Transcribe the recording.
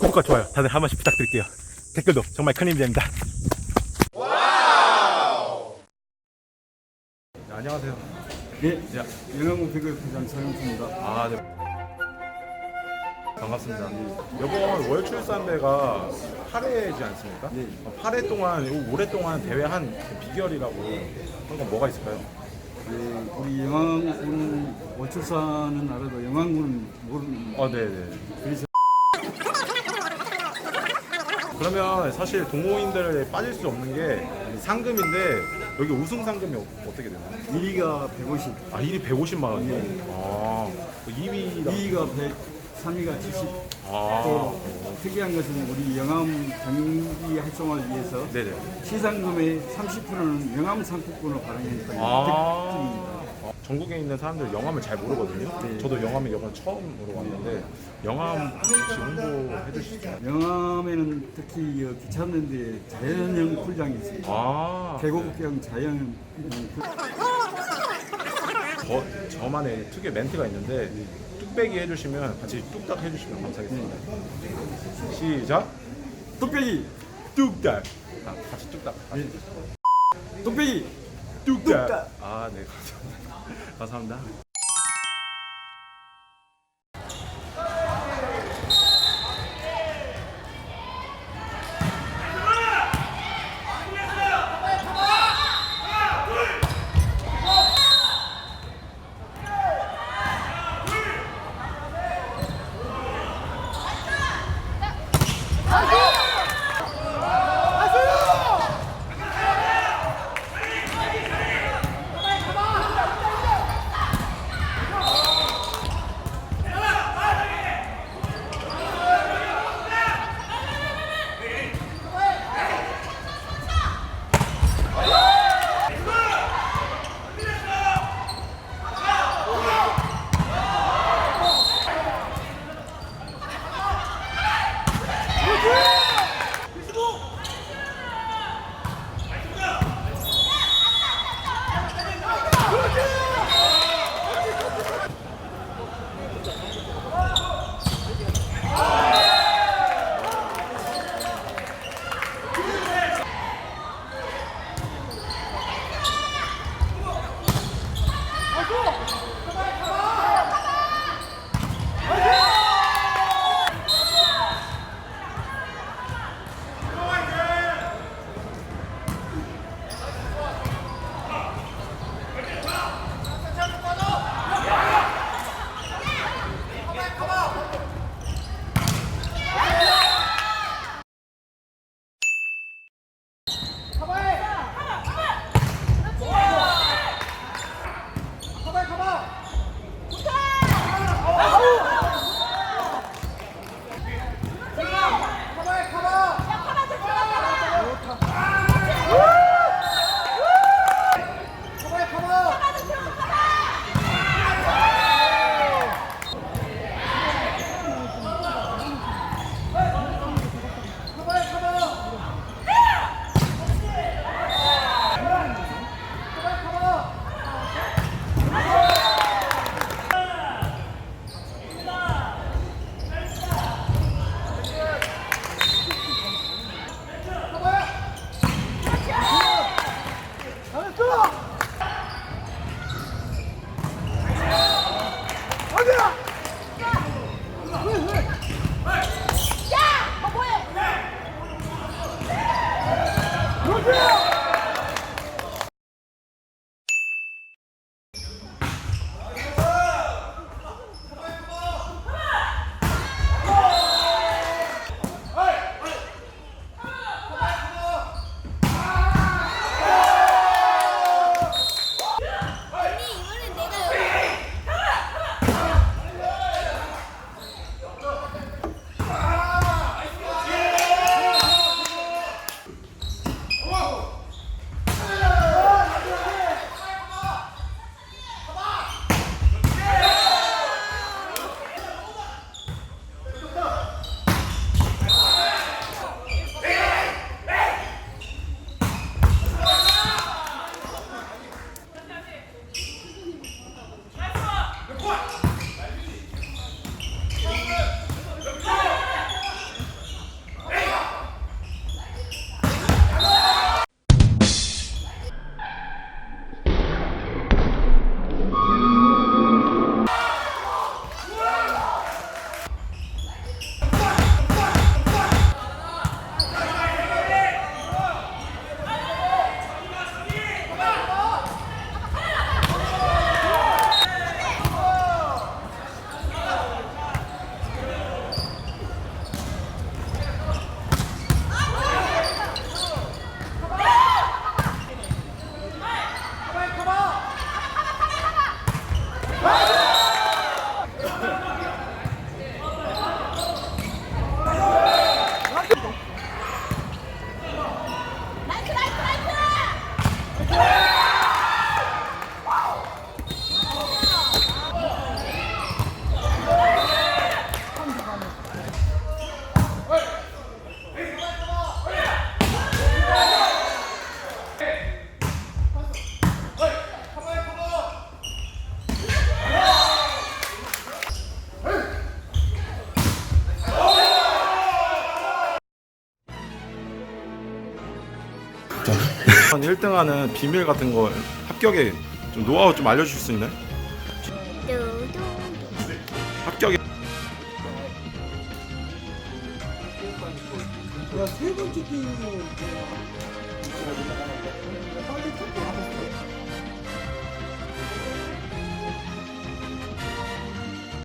구독과 좋아요 다들 한 번씩 부탁드릴게요. 댓글도 정말 큰 힘이 됩니다. 네, 안녕하세요. 예, 야, 영양국 배구 회장 서영수입니다. 아, 네. 반갑습니다. 이번 월 출산대가 8회지 않습니까? 네. 8회 동안, 요 오랫동안 대회한 그 비결이라고 그런 건 뭐가 있을까요? 예, 우리 영양군 월출사는 알아도 영양군은 모르는. 어, 네네. 그 러면 사실 동호인들 빠질 수 없는 게 상금인데 여기 우승 상금이 어- 어떻게 되나요? 1위가 150, 아 1위 150만 원이요? 아 2위가 2위가 100, 3위가 70. 아 또 특이한 것은 우리 영암 경기 활성화를 위해서 네네 시상금의 30%는 영암 상품권을 발행했다는 아 특징입니다. 어, 전국에 있는 사람들 영암을 잘 모르거든요. 네. 저도 영암에 이번 처음으로 왔는데 영암 혹시 홍보해 주실 수 있나요? 영암에는 특히 어, 귀찮은 데 자연형 풀장이 있습니다. 아 계곡경 자연 풀 저, 저만의 특유의 멘트가 있는데 뚝배기 해주시면 같이 뚝딱 해주시면 감사하겠습니다. 시작 뚝배기, 뚝딱 아, 같이 뚝딱 네. 뚝배기. 뚝딱. 뚝딱. 아, 네, 감사합니다. 감사합니다. 한 1등하는 비밀 같은 거 합격에 좀 노하우 좀 알려주실 수 있나요? 합격에 세 번째 쳤다.